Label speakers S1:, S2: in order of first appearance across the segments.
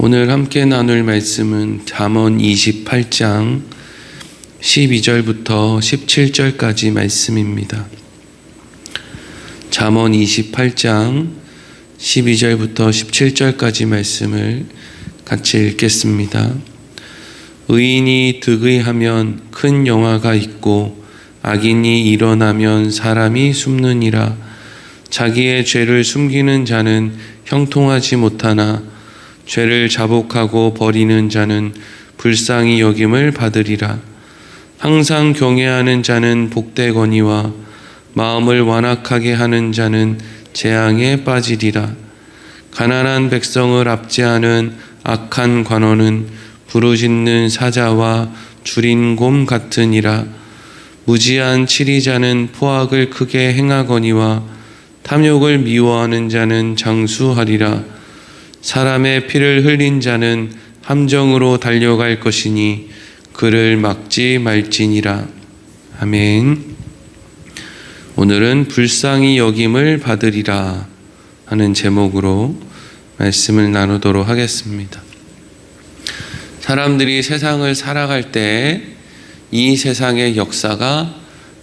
S1: 오늘 함께 나눌 말씀은 잠언 28장 12절부터 17절까지 말씀입니다. 잠언 28장 12절부터 17절까지 말씀을 같이 읽겠습니다. 의인이 득의하면 큰 영화가 있고 악인이 일어나면 사람이 숨느니라 자기의 죄를 숨기는 자는 형통하지 못하나 죄를 자복하고 버리는 자는 불쌍히 여김을 받으리라. 항상 경외하는 자는 복되거니와 마음을 완악하게 하는 자는 재앙에 빠지리라. 가난한 백성을 압제하는 악한 관원은 부르짖는 사자와 줄인 곰 같으니라. 무지한 치리자는 포악을 크게 행하거니와 탐욕을 미워하는 자는 장수하리라 사람의 피를 흘린 자는 함정으로 달려갈 것이니 그를 막지 말지니라 아멘 오늘은 불쌍히 여김을 받으리라 하는 제목으로 말씀을 나누도록 하겠습니다. 사람들이 세상을 살아갈 때 이 세상의 역사가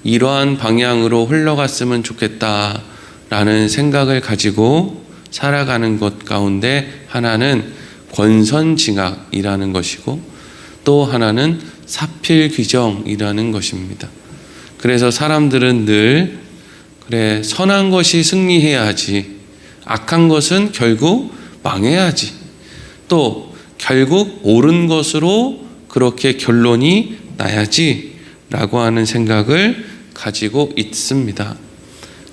S1: 이러한 방향으로 흘러갔으면 좋겠다라는 생각을 가지고 살아가는 것 가운데 하나는 권선징악이라는 것이고 또 하나는 사필귀정이라는 것입니다. 그래서 사람들은 늘 그래 선한 것이 승리해야 하지 악한 것은 결국 망해야지 또 결국 옳은 것으로 그렇게 결론이 나야지 라고 하는 생각을 가지고 있습니다.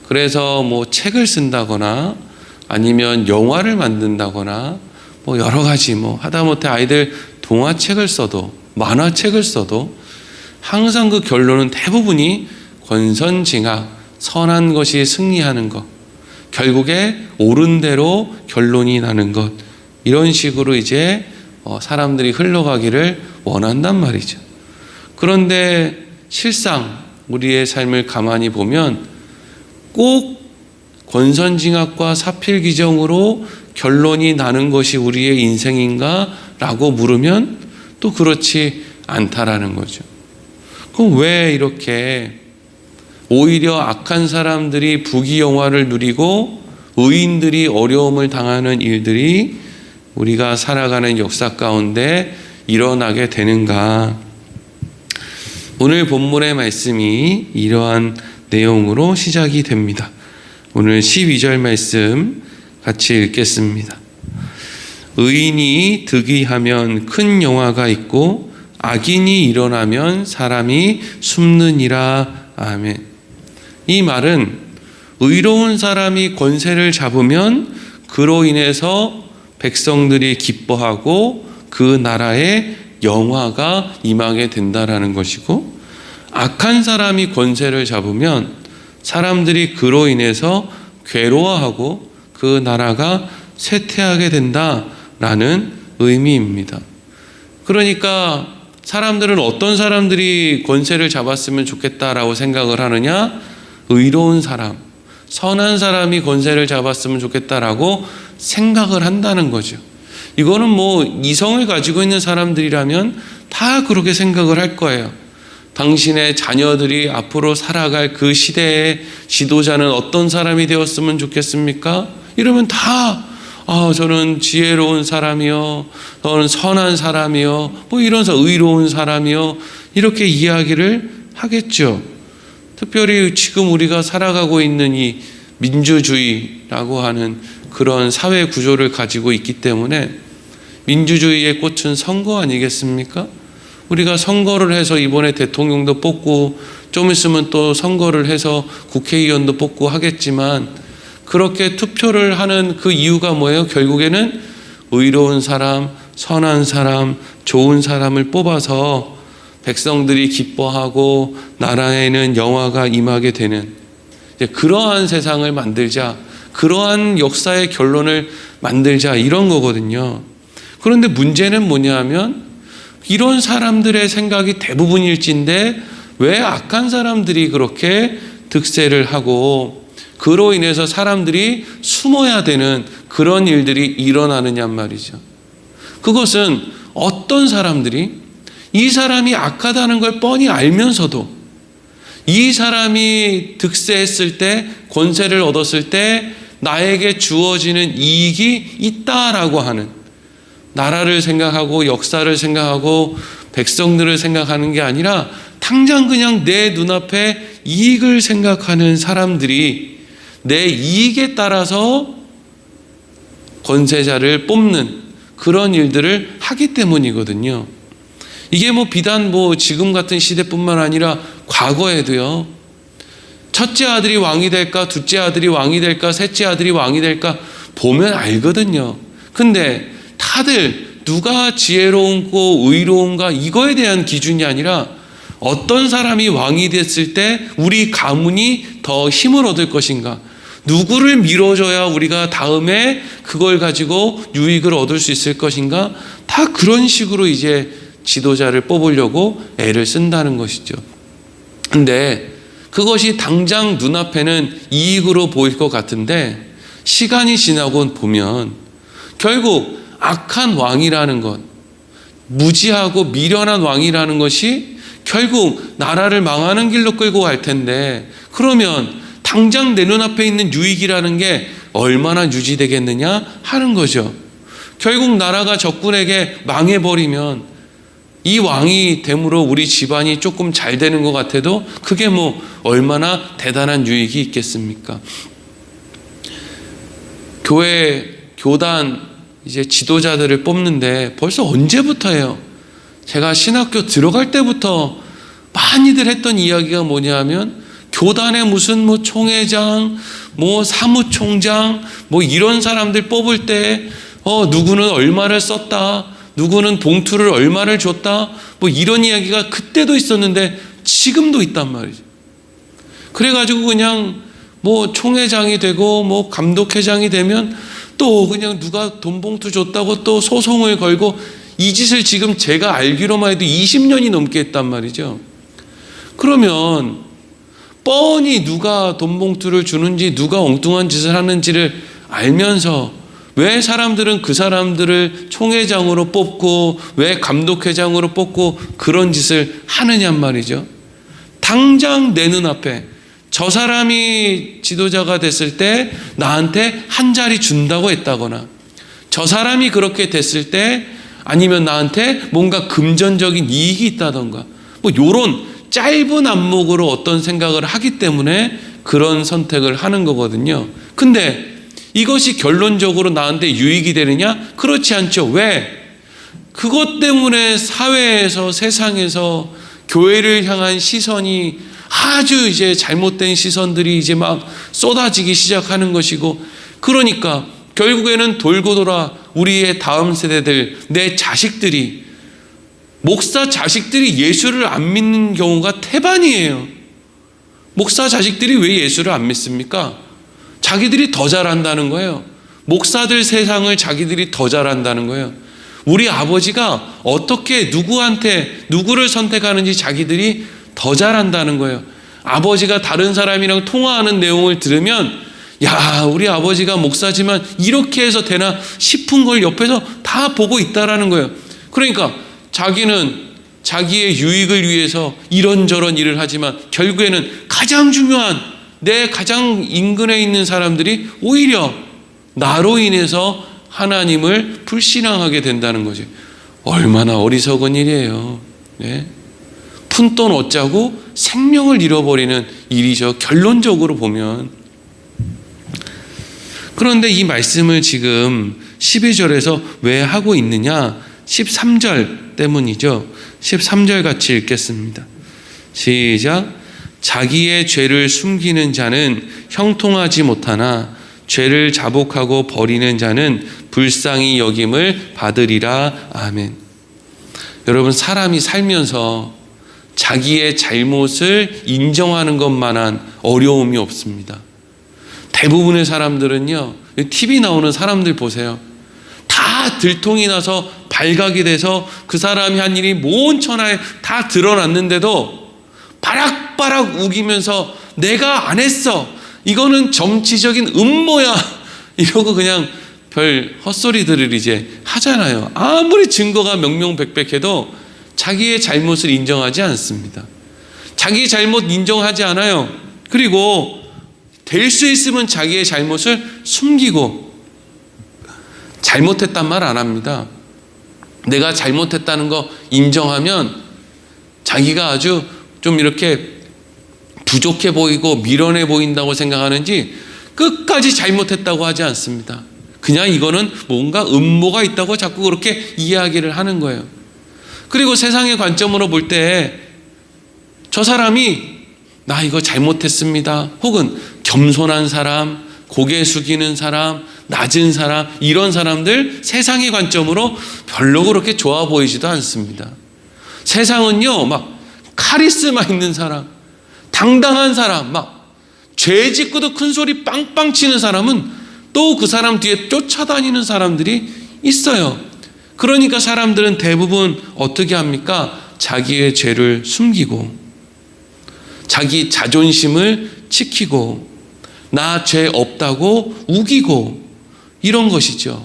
S1: 그래서 뭐 책을 쓴다거나 아니면 영화를 만든다거나 뭐 여러 가지 뭐 하다못해 아이들 동화책을 써도 만화책을 써도 항상 그 결론은 대부분이 권선징악 선한 것이 승리하는 것 결국에 옳은 대로 결론이 나는 것 이런 식으로 이제 어, 사람들이 흘러가기를 원한단 말이죠. 그런데 실상 우리의 삶을 가만히 보면 꼭 권선징악과 사필기정으로 결론이 나는 것이 우리의 인생인가? 라고 물으면 또 그렇지 않다라는 거죠. 그럼 왜 이렇게 오히려 악한 사람들이 부귀영화를 누리고 의인들이 어려움을 당하는 일들이 우리가 살아가는 역사 가운데 일어나게 되는가? 오늘 본문의 말씀이 이러한 내용으로 시작이 됩니다. 오늘 12절 말씀 같이 읽겠습니다. 의인이 득의하면 큰 영화가 있고 악인이 일어나면 사람이 숨느니라. 아멘. 이 말은 의로운 사람이 권세를 잡으면 그로 인해서 백성들이 기뻐하고 그 나라에 영화가 임하게 된다라는 것이고 악한 사람이 권세를 잡으면 사람들이 그로 인해서 괴로워하고 그 나라가 쇠퇴하게 된다라는 의미입니다. 그러니까 사람들은 어떤 사람들이 권세를 잡았으면 좋겠다라고 생각을 하느냐? 의로운 사람, 선한 사람이 권세를 잡았으면 좋겠다라고 생각을 한다는 거죠. 이거는 뭐 이성을 가지고 있는 사람들이라면 다 그렇게 생각을 할 거예요. 당신의 자녀들이 앞으로 살아갈 그 시대의 지도자는 어떤 사람이 되었으면 좋겠습니까? 이러면 다, 아, 저는 지혜로운 사람이요. 너는 선한 사람이요. 뭐 이런서 의로운 사람이요. 이렇게 이야기를 하겠죠. 특별히 지금 우리가 살아가고 있는 이 민주주의라고 하는 그런 사회 구조를 가지고 있기 때문에 민주주의의 꽃은 선거 아니겠습니까? 우리가 선거를 해서 이번에 대통령도 뽑고 좀 있으면 또 선거를 해서 국회의원도 뽑고 하겠지만 그렇게 투표를 하는 그 이유가 뭐예요? 결국에는 의로운 사람, 선한 사람, 좋은 사람을 뽑아서 백성들이 기뻐하고 나라에는 영화가 임하게 되는 그러한 세상을 만들자, 그러한 역사의 결론을 만들자 이런 거거든요. 그런데 문제는 뭐냐면 이런 사람들의 생각이 대부분일진데 왜 악한 사람들이 그렇게 득세를 하고 그로 인해서 사람들이 숨어야 되는 그런 일들이 일어나느냐 말이죠. 그것은 어떤 사람들이 이 사람이 악하다는 걸 뻔히 알면서도 이 사람이 득세했을 때, 권세를 얻었을 때 나에게 주어지는 이익이 있다라고 하는 나라를 생각하고 역사를 생각하고 백성들을 생각하는 게 아니라 당장 그냥 내 눈앞에 이익을 생각하는 사람들이 내 이익에 따라서 권세자를 뽑는 그런 일들을 하기 때문이거든요. 이게 뭐 비단 뭐 지금 같은 시대뿐만 아니라 과거에도요. 첫째 아들이 왕이 될까, 둘째 아들이 왕이 될까, 셋째 아들이 왕이 될까 보면 알거든요. 근데 다들 누가 지혜로운고 의로운가 이거에 대한 기준이 아니라 어떤 사람이 왕이 됐을 때 우리 가문이 더 힘을 얻을 것인가, 누구를 밀어줘야 우리가 다음에 그걸 가지고 유익을 얻을 수 있을 것인가, 다 그런 식으로 이제 지도자를 뽑으려고 애를 쓴다는 것이죠. 근데 그것이 당장 눈앞에는 이익으로 보일 것 같은데 시간이 지나고 보면 결국 악한 왕이라는 것, 무지하고 미련한 왕이라는 것이 결국 나라를 망하는 길로 끌고 갈 텐데 그러면 당장 내 눈앞에 있는 유익이라는 게 얼마나 유지되겠느냐 하는 거죠. 결국 나라가 적군에게 망해버리면 이 왕이 됨으로 우리 집안이 조금 잘 되는 것 같아도 그게 뭐 얼마나 대단한 유익이 있겠습니까? 교회, 교단, 이제 지도자들을 뽑는데 벌써 언제부터예요? 제가 신학교 들어갈 때부터 많이들 했던 이야기가 뭐냐면 교단에 무슨 뭐 총회장, 뭐 사무총장, 뭐 이런 사람들 뽑을 때 어, 누구는 얼마를 썼다. 누구는 봉투를 얼마를 줬다. 뭐 이런 이야기가 그때도 있었는데 지금도 있단 말이죠. 그래가지고 그냥 뭐 총회장이 되고 뭐 감독회장이 되면 또 그냥 누가 돈 봉투 줬다고 또 소송을 걸고 이 짓을 지금 제가 알기로만 해도 20년이 넘게 했단 말이죠. 그러면 뻔히 누가 돈 봉투를 주는지 누가 엉뚱한 짓을 하는지를 알면서 왜 사람들은 그 사람들을 총회장으로 뽑고 왜 감독회장으로 뽑고 그런 짓을 하느냐 말이죠. 당장 내 눈앞에 저 사람이 지도자가 됐을 때 나한테 한 자리 준다고 했다거나 저 사람이 그렇게 됐을 때 아니면 나한테 뭔가 금전적인 이익이 있다던가 뭐 요런 짧은 안목으로 어떤 생각을 하기 때문에 그런 선택을 하는 거거든요. 근데 이것이 결론적으로 나한테 유익이 되느냐? 그렇지 않죠. 왜? 그것 때문에 사회에서 세상에서 교회를 향한 시선이 아주 이제 잘못된 시선들이 이제 막 쏟아지기 시작하는 것이고 그러니까 결국에는 돌고 돌아 우리의 다음 세대들 내 자식들이 목사 자식들이 예수를 안 믿는 경우가 태반이에요. 목사 자식들이 왜 예수를 안 믿습니까? 자기들이 더 잘한다는 거예요. 목사들 세상을 자기들이 더 잘한다는 거예요. 우리 아버지가 어떻게 누구한테 누구를 선택하는지 자기들이 더 잘한다는 거예요. 아버지가 다른 사람이랑 통화하는 내용을 들으면 야, 우리 아버지가 목사지만 이렇게 해서 되나 싶은 걸 옆에서 다 보고 있다라는 거예요. 그러니까 자기는 자기의 유익을 위해서 이런저런 일을 하지만 결국에는 가장 중요한 내 가장 인근에 있는 사람들이 오히려 나로 인해서 하나님을 불신앙하게 된다는 거지. 얼마나 어리석은 일이에요. 네? 푼돈 얻자고 생명을 잃어버리는 일이죠. 결론적으로 보면. 그런데 이 말씀을 지금 12절에서 왜 하고 있느냐? 13절 때문이죠. 13절 같이 읽겠습니다. 시작. 자기의 죄를 숨기는 자는 형통하지 못하나 죄를 자복하고 버리는 자는 불쌍히 여김을 받으리라. 아멘. 여러분, 사람이 살면서 자기의 잘못을 인정하는 것만한 어려움이 없습니다. 대부분의 사람들은요, TV 나오는 사람들 보세요. 다 들통이 나서 발각이 돼서 그 사람이 한 일이 모은 천하에 다 드러났는데도 바락바락 우기면서 내가 안 했어. 이거는 정치적인 음모야. 이러고 그냥 별 헛소리들을 이제 하잖아요. 아무리 증거가 명명백백해도 자기의 잘못을 인정하지 않습니다. 자기 잘못 인정하지 않아요. 그리고 될 수 있으면 자기의 잘못을 숨기고 잘못했단 말 안 합니다. 내가 잘못했다는 거 인정하면 자기가 아주 좀 이렇게 부족해 보이고 미련해 보인다고 생각하는지 끝까지 잘못했다고 하지 않습니다. 그냥 이거는 뭔가 음모가 있다고 자꾸 그렇게 이야기를 하는 거예요. 그리고 세상의 관점으로 볼 때 저 사람이 나 이거 잘못했습니다. 혹은 겸손한 사람, 고개 숙이는 사람, 낮은 사람, 이런 사람들 세상의 관점으로 별로 그렇게 좋아 보이지도 않습니다. 세상은요, 막 카리스마 있는 사람, 당당한 사람, 막 죄 짓고도 큰 소리 빵빵 치는 사람은 또 그 사람 뒤에 쫓아다니는 사람들이 있어요. 그러니까 사람들은 대부분 어떻게 합니까? 자기의 죄를 숨기고, 자기 자존심을 지키고, 나 죄 없다고 우기고, 이런 것이죠.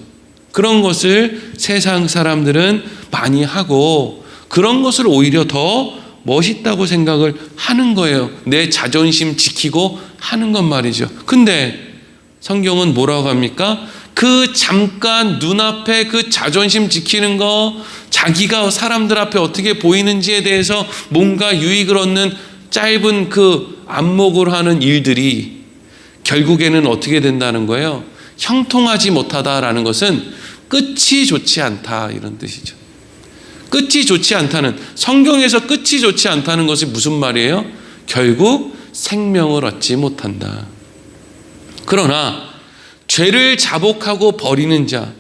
S1: 그런 것을 세상 사람들은 많이 하고, 그런 것을 오히려 더 멋있다고 생각을 하는 거예요. 내 자존심 지키고 하는 건 말이죠. 근데 성경은 뭐라고 합니까? 그 잠깐 눈앞에 그 자존심 지키는 거, 자기가 사람들 앞에 어떻게 보이는지에 대해서 뭔가 유익을 얻는 짧은 그 안목으로 하는 일들이 결국에는 어떻게 된다는 거예요? 형통하지 못하다라는 것은 끝이 좋지 않다 이런 뜻이죠. 끝이 좋지 않다는 성경에서 끝이 좋지 않다는 것이 무슨 말이에요? 결국 생명을 얻지 못한다. 그러나 죄를 자복하고 버리는 자.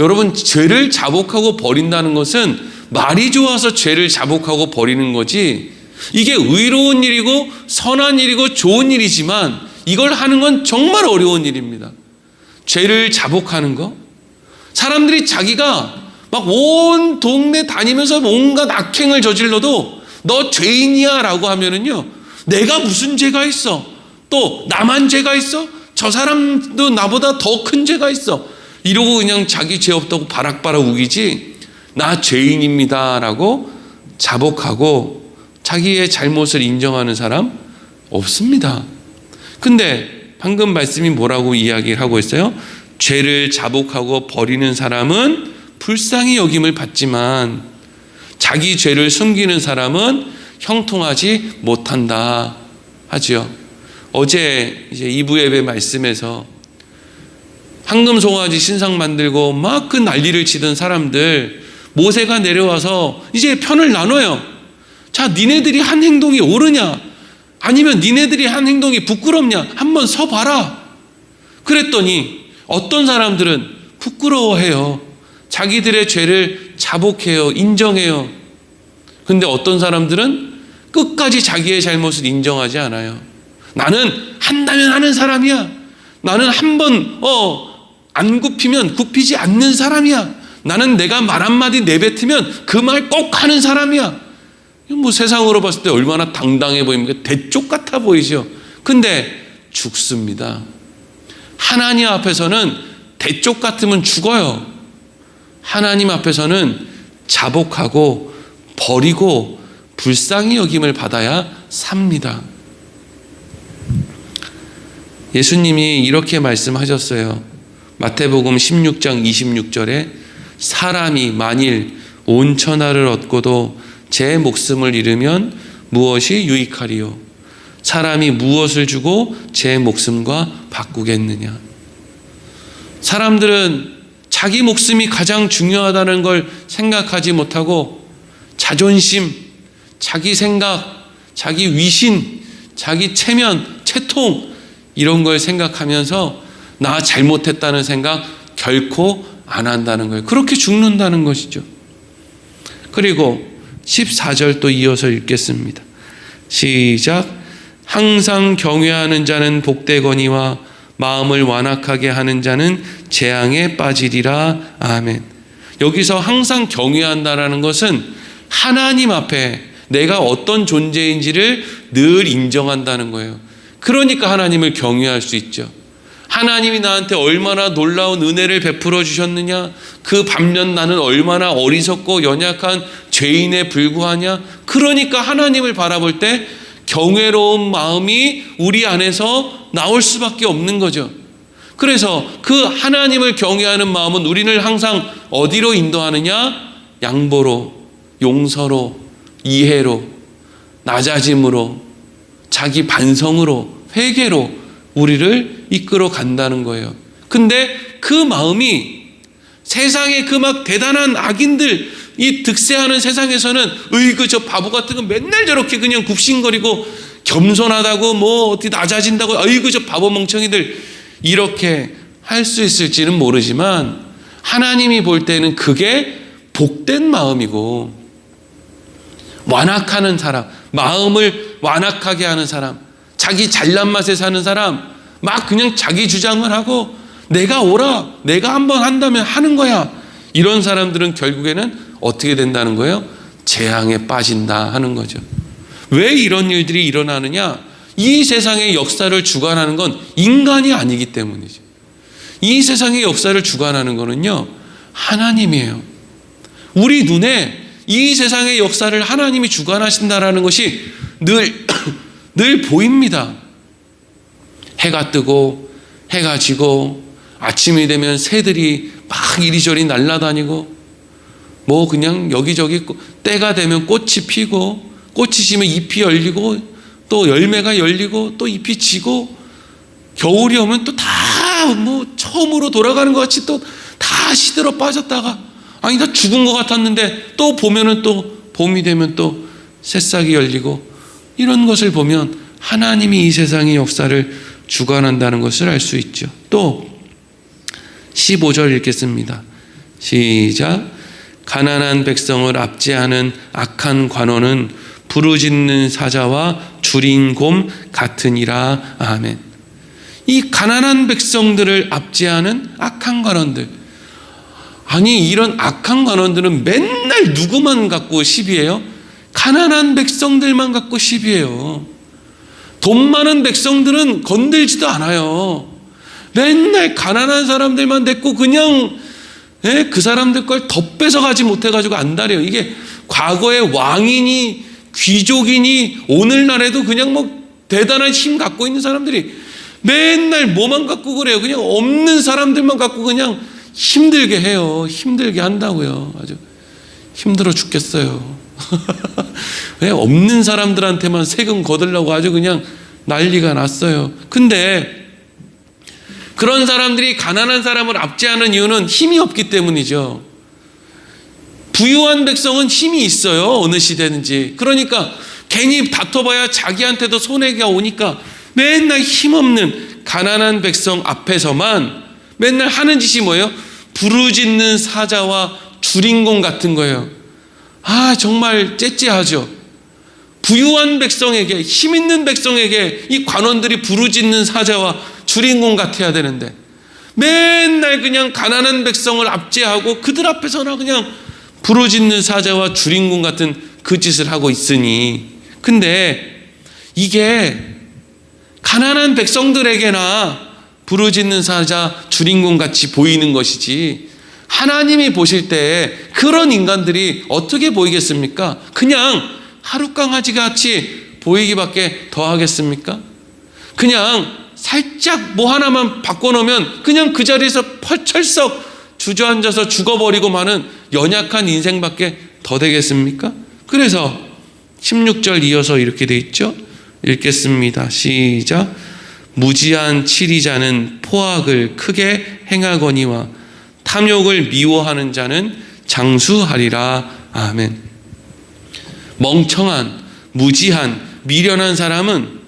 S1: 여러분 죄를 자복하고 버린다는 것은 말이 좋아서 죄를 자복하고 버리는 거지. 이게 의로운 일이고 선한 일이고 좋은 일이지만 이걸 하는 건 정말 어려운 일입니다. 죄를 자복하는 거? 사람들이 자기가 막 온 동네 다니면서 온갖 악행을 저질러도 너 죄인이야 라고 하면은요 내가 무슨 죄가 있어? 또 나만 죄가 있어 저 사람도 나보다 더 큰 죄가 있어. 이러고 그냥 자기 죄 없다고 바락바락 우기지 나 죄인입니다 라고 자복하고 자기의 잘못을 인정하는 사람 없습니다. 근데 방금 말씀이 뭐라고 이야기를 하고 있어요? 죄를 자복하고 버리는 사람은 불쌍히 여김을 받지만 자기 죄를 숨기는 사람은 형통하지 못한다 하죠. 어제 이제 2부 예배 말씀에서 황금 송아지 신상 만들고 막 그 난리를 치던 사람들 모세가 내려와서 이제 편을 나눠요. 자, 니네들이 한 행동이 옳으냐? 아니면 니네들이 한 행동이 부끄럽냐? 한번 서 봐라. 그랬더니 어떤 사람들은 부끄러워해요. 자기들의 죄를 자복해요. 인정해요. 근데 어떤 사람들은 끝까지 자기의 잘못을 인정하지 않아요. 나는 한다면 하는 사람이야. 나는 한 번, 어, 안 굽히면 굽히지 않는 사람이야. 나는 내가 말 한마디 내뱉으면 그 말 꼭 하는 사람이야. 뭐 세상으로 봤을 때 얼마나 당당해 보입니까? 대쪽 같아 보이죠? 근데 죽습니다. 하나님 앞에서는 대쪽 같으면 죽어요. 하나님 앞에서는 자복하고 버리고 불쌍히 여김을 받아야 삽니다. 예수님이 이렇게 말씀하셨어요. 마태복음 16장 26절에 사람이 만일 온 천하를 얻고도 제 목숨을 잃으면 무엇이 유익하리요? 사람이 무엇을 주고 제 목숨과 바꾸겠느냐? 사람들은 자기 목숨이 가장 중요하다는 걸 생각하지 못하고 자존심, 자기 생각, 자기 위신, 자기 체면, 채통 이런 걸 생각하면서 나 잘못했다는 생각 결코 안 한다는 거예요. 그렇게 죽는다는 것이죠. 그리고 14절 또 이어서 읽겠습니다. 시작. 항상 경외하는 자는 복되거니와 마음을 완악하게 하는 자는 재앙에 빠지리라. 아멘. 여기서 항상 경외한다라는 것은 하나님 앞에 내가 어떤 존재인지를 늘 인정한다는 거예요. 그러니까 하나님을 경외할 수 있죠. 하나님이 나한테 얼마나 놀라운 은혜를 베풀어 주셨느냐? 그 반면 나는 얼마나 어리석고 연약한 죄인에 불구하냐? 그러니까 하나님을 바라볼 때 경외로운 마음이 우리 안에서 나올 수밖에 없는 거죠. 그래서 그 하나님을 경외하는 마음은 우리를 항상 어디로 인도하느냐? 양보로, 용서로, 이해로, 낮아짐으로, 자기 반성으로, 회개로 우리를 이끌어 간다는 거예요. 근데 그 마음이 세상의 그 막 대단한 악인들, 이 득세하는 세상에서는 으이그 저 바보 같은 거 맨날 저렇게 그냥 굽신거리고 겸손하다고 뭐 어디 낮아진다고 으이그 저 바보 멍청이들 이렇게 할 수 있을지는 모르지만 하나님이 볼 때는 그게 복된 마음이고 완악하는 사람, 마음을 완악하게 하는 사람, 자기 잘난 맛에 사는 사람, 막 그냥 자기 주장을 하고 내가 오라, 내가 한번 한다면 하는 거야. 이런 사람들은 결국에는 어떻게 된다는 거예요? 재앙에 빠진다 하는 거죠. 왜 이런 일들이 일어나느냐? 이 세상의 역사를 주관하는 건 인간이 아니기 때문이죠. 이 세상의 역사를 주관하는 거는요, 하나님이에요. 우리 눈에 이 세상의 역사를 하나님이 주관하신다라는 것이 늘, 늘 보입니다. 해가 뜨고, 해가 지고, 아침이 되면 새들이 막 이리저리 날아다니고, 뭐 그냥 여기저기 때가 되면 꽃이 피고, 꽃이 지면 잎이 열리고, 또 열매가 열리고, 또 잎이 지고, 겨울이 오면 또 다 뭐 처음으로 돌아가는 것 같이 또 다 시들어 빠졌다가, 아니 나 죽은 것 같았는데 또 보면은 또 봄이 되면 또 새싹이 열리고 이런 것을 보면 하나님이 이 세상의 역사를 주관한다는 것을 알 수 있죠. 또 15절 읽겠습니다. 시작. 가난한 백성을 압제하는 악한 관원은 부르짖는 사자와 줄인 곰 같으니라. 아멘. 이 가난한 백성들을 압제하는 악한 관원들. 아니 이런 악한 관원들은 맨날 누구만 갖고 시비해요? 가난한 백성들만 갖고 시비해요. 돈 많은 백성들은 건들지도 않아요. 맨날 가난한 사람들만 데리고 그냥 예? 그 사람들 걸 더 뺏어가지 못해가지고 안달해요. 이게 과거에 왕이니 귀족이니 오늘날에도 그냥 뭐 대단한 힘 갖고 있는 사람들이 맨날 뭐만 갖고 그래요. 그냥 없는 사람들만 갖고 그냥 힘들게 해요. 힘들게 한다고요. 아주 힘들어 죽겠어요. 왜 없는 사람들한테만 세금 거들라고 아주 그냥 난리가 났어요. 근데 그런 사람들이 가난한 사람을 압제하는 이유는 힘이 없기 때문이죠. 부유한 백성은 힘이 있어요. 어느 시대든지. 그러니까 괜히 다퉈봐야 자기한테도 손해가 오니까 맨날 힘없는 가난한 백성 앞에서만 맨날 하는 짓이 뭐예요? 부르짖는 사자와 주인공 같은 거예요. 아, 정말 째째하죠. 부유한 백성에게, 힘 있는 백성에게 이 관원들이 부르짖는 사자와 주인공 같아야 되는데 맨날 그냥 가난한 백성을 압제하고 그들 앞에서나 그냥 부르짖는 사자와 주인공 같은 그 짓을 하고 있으니 근데 이게 가난한 백성들에게나 부르짖는 사자 주인공 같이 보이는 것이지 하나님이 보실 때 그런 인간들이 어떻게 보이겠습니까? 그냥 하루 강아지 같이 보이기밖에 더 하겠습니까? 그냥 살짝 뭐 하나만 바꿔놓으면 그냥 그 자리에서 철썩 주저앉아서 죽어버리고 마는 연약한 인생밖에 더 되겠습니까? 그래서 16절 이어서 이렇게 돼 있죠. 읽겠습니다. 시작. 무지한 치리자는 포악을 크게 행하거니와 탐욕을 미워하는 자는 장수하리라. 아멘. 멍청한, 무지한, 미련한 사람은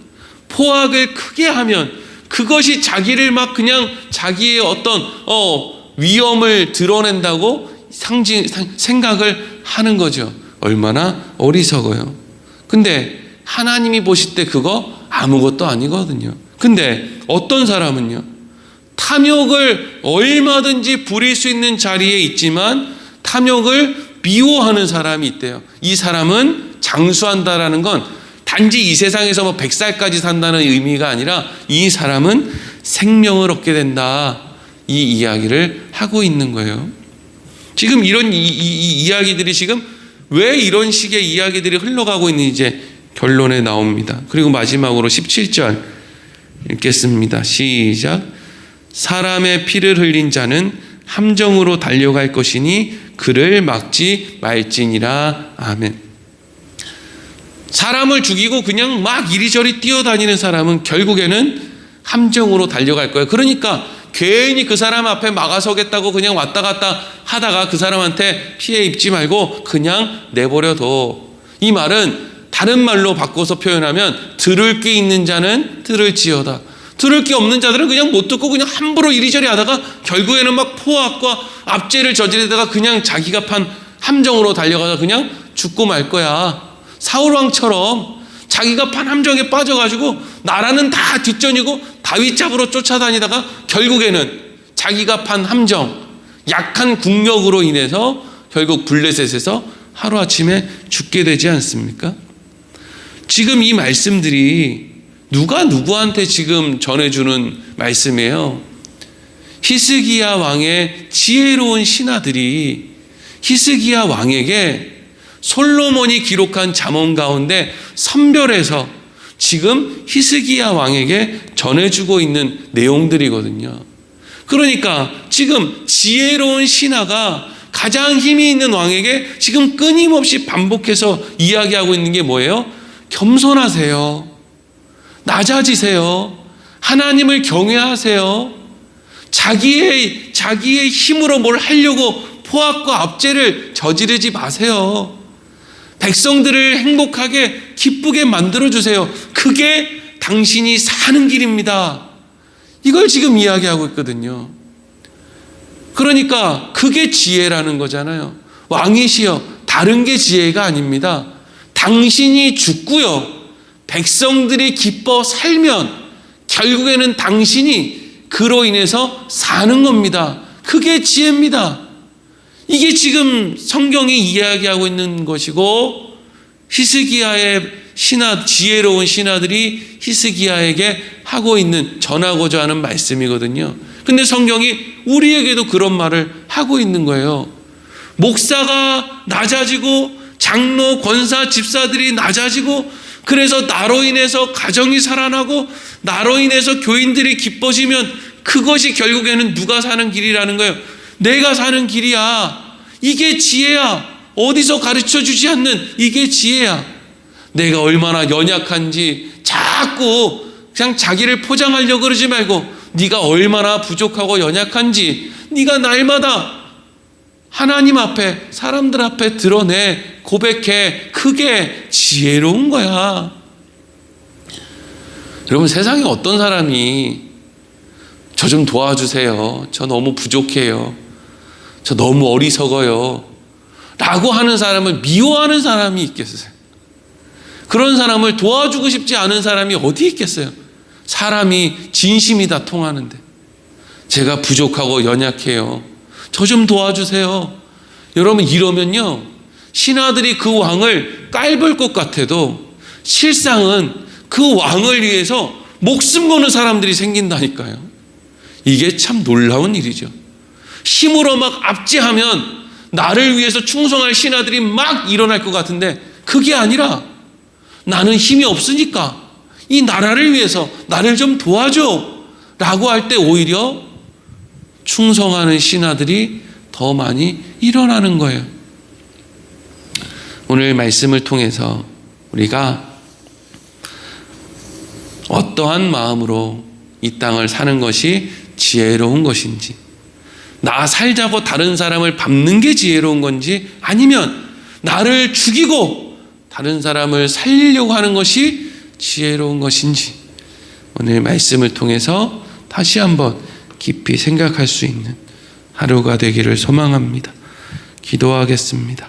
S1: 포악을 크게 하면 그것이 자기를 막 그냥 자기의 어떤 어 위험을 드러낸다고 상징 생각을 하는 거죠. 얼마나 어리석어요. 근데 하나님이 보실 때 그거 아무것도 아니거든요. 근데 어떤 사람은요. 탐욕을 얼마든지 부릴 수 있는 자리에 있지만 탐욕을 미워하는 사람이 있대요. 이 사람은 장수한다라는 건 단지 이 세상에서 뭐 100살까지 산다는 의미가 아니라 이 사람은 생명을 얻게 된다. 이 이야기를 하고 있는 거예요. 지금 이런 이, 이, 이 이야기들이 지금 왜 이런 식의 이야기들이 흘러가고 있는지 이제 결론에 나옵니다. 그리고 마지막으로 17절 읽겠습니다. 시작. 사람의 피를 흘린 자는 함정으로 달려갈 것이니 그를 막지 말지니라. 아멘. 사람을 죽이고 그냥 막 이리저리 뛰어다니는 사람은 결국에는 함정으로 달려갈 거예요. 그러니까 괜히 그 사람 앞에 막아서겠다고 그냥 왔다 갔다 하다가 그 사람한테 피해 입지 말고 그냥 내버려둬. 이 말은 다른 말로 바꿔서 표현하면 들을 게 있는 자는 들을 지어다. 들을 게 없는 자들은 그냥 못 듣고 그냥 함부로 이리저리 하다가 결국에는 막 포악과 압제를 저지르다가 그냥 자기가 판 함정으로 달려가서 그냥 죽고 말 거야. 사울왕처럼 자기가 판 함정에 빠져가지고 나라는 다 뒷전이고 다윗 잡으러 쫓아다니다가 결국에는 자기가 판 함정, 약한 국력으로 인해서 결국 블레셋에서 하루아침에 죽게 되지 않습니까? 지금 이 말씀들이 누가 누구한테 지금 전해주는 말씀이에요. 히스기야 왕의 지혜로운 신하들이 히스기야 왕에게 솔로몬이 기록한 잠언 가운데 선별해서 지금 히스기야 왕에게 전해주고 있는 내용들이거든요. 그러니까 지금 지혜로운 신하가 가장 힘이 있는 왕에게 지금 끊임없이 반복해서 이야기하고 있는 게 뭐예요? 겸손하세요. 낮아지세요. 하나님을 경외하세요. 자기의 자기의 힘으로 뭘 하려고 포악과 압제를 저지르지 마세요. 백성들을 행복하게 기쁘게 만들어 주세요. 그게 당신이 사는 길입니다. 이걸 지금 이야기하고 있거든요. 그러니까 그게 지혜라는 거잖아요. 왕이시여 다른 게 지혜가 아닙니다. 당신이 죽고요. 백성들이 기뻐 살면 결국에는 당신이 그로 인해서 사는 겁니다. 그게 지혜입니다. 이게 지금 성경이 이야기하고 있는 것이고 히스기야의 신하 지혜로운 신하들이 히스기야에게 하고 있는 전하고자 하는 말씀이거든요. 근데 성경이 우리에게도 그런 말을 하고 있는 거예요. 목사가 낮아지고 장로, 권사, 집사들이 낮아지고 그래서 나로 인해서 가정이 살아나고 나로 인해서 교인들이 기뻐지면 그것이 결국에는 누가 사는 길이라는 거예요. 내가 사는 길이야. 이게 지혜야. 어디서 가르쳐 주지 않는 이게 지혜야. 내가 얼마나 연약한지 자꾸 그냥 자기를 포장하려고 그러지 말고 네가 얼마나 부족하고 연약한지 네가 날마다 하나님 앞에 사람들 앞에 드러내 고백해 그게 지혜로운 거야. 여러분 세상에 어떤 사람이 저 좀 도와주세요. 저 너무 부족해요. 저 너무 어리석어요. 라고 하는 사람을 미워하는 사람이 있겠어요. 그런 사람을 도와주고 싶지 않은 사람이 어디 있겠어요? 사람이 진심이 다 통하는데. 제가 부족하고 연약해요. 저 좀 도와주세요. 여러분, 이러면요. 신하들이 그 왕을 깔볼 것 같아도 실상은 그 왕을 위해서 목숨 거는 사람들이 생긴다니까요. 이게 참 놀라운 일이죠. 힘으로 막 압제하면 나를 위해서 충성할 신하들이 막 일어날 것 같은데 그게 아니라 나는 힘이 없으니까 이 나라를 위해서 나를 좀 도와줘 라고 할 때 오히려 충성하는 신하들이 더 많이 일어나는 거예요. 오늘 말씀을 통해서 우리가 어떠한 마음으로 이 땅을 사는 것이 지혜로운 것인지, 나 살자고 다른 사람을 밟는 게 지혜로운 건지, 아니면 나를 죽이고 다른 사람을 살리려고 하는 것이 지혜로운 것인지, 오늘 말씀을 통해서 다시 한번 깊이 생각할 수 있는 하루가 되기를 소망합니다. 기도하겠습니다.